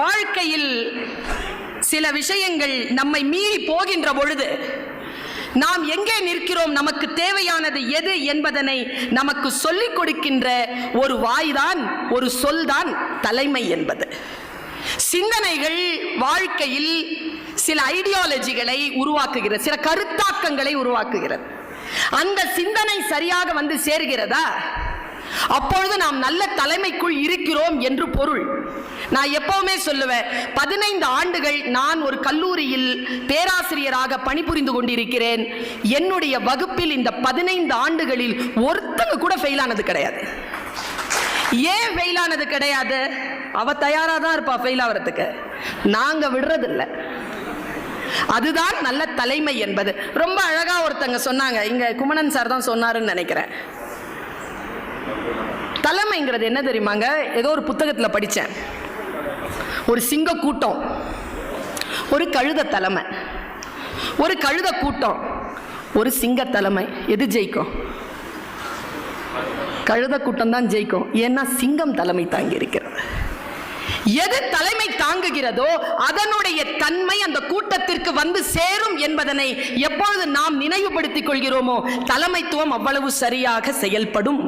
வாழ்க்கையில் சில விஷயங்கள் நம்மை மீறி போகின்ற பொழுது நாம் எங்கே நிற்கிறோம்? நமக்கு தேவையானது எது என்பதனை நமக்கு சொல்லிக் கொடுக்கின்ற ஒரு வாய்தான் ஒரு சொல்தான் தலைமை என்பது. சிந்தனைகள் வாழ்க்கையில் சில ஐடியாலஜிகளை உருவாக்குகிறது சில கருத்தாக்கங்களை உருவாக்குகிறது. அந்த சிந்தனை சரியாக வந்து சேர்கிறதா? அப்பொழுது நாம் நல்ல தலைமைக்குள் இருக்கிறோம் என்று பொருள். நான் எப்பவுமே சொல்லுவேன் பதினைந்து ஆண்டுகள் நான் ஒரு கல்லூரியில் பேராசிரியராக பணிபுரிந்து கொண்டிருக்கிறேன். என்னுடைய வகுப்பில் இந்த பதினைந்து ஆண்டுகளில் ஒருத்தங்க கூட ஃபெயில் ஆனது கிடையாது. ஏன் ஃபெயில் ஆனது கிடையாது? அவ தயாராக தான் இருப்பா ஃபெயில் ஆகிறதுக்கு நாங்கள் விடுறதில்ல. அதுதான் நல்ல தலைமை என்பது. ரொம்ப அழகா ஒருத்தங்க சொன்னாங்க. இங்க குமணன் சார் தான் சொன்னாருன்னு நினைக்கிறேன். தலைமைங்கிறது என்ன தெரியுமாங்க? ஏதோ ஒரு புத்தகத்தில் படித்தேன் ஒரு சிங்க கூட்டம். ஒரு கழுத தலைமை. ஒரு கழுத கூட்டம். ஒரு சிங்க தலைமை. எது ஜெயிக்கும்? கழுத கூட்டம் தான் ஜெயிக்கும். ஏன்னா சிங்கம் தலைமை தாங்கி இருக்கிறது எது தலைமை தாங்குகிறதோ அதனுடைய தன்மை அந்த கூட்டத்திற்கு வந்து சேரும் என்பதனை எப்பொழுது நாம் நினைவுபடுத்திக் கொள்கிறோமோ தலைமைத்துவம் அவ்வளவு சரியாக செயல்படும்.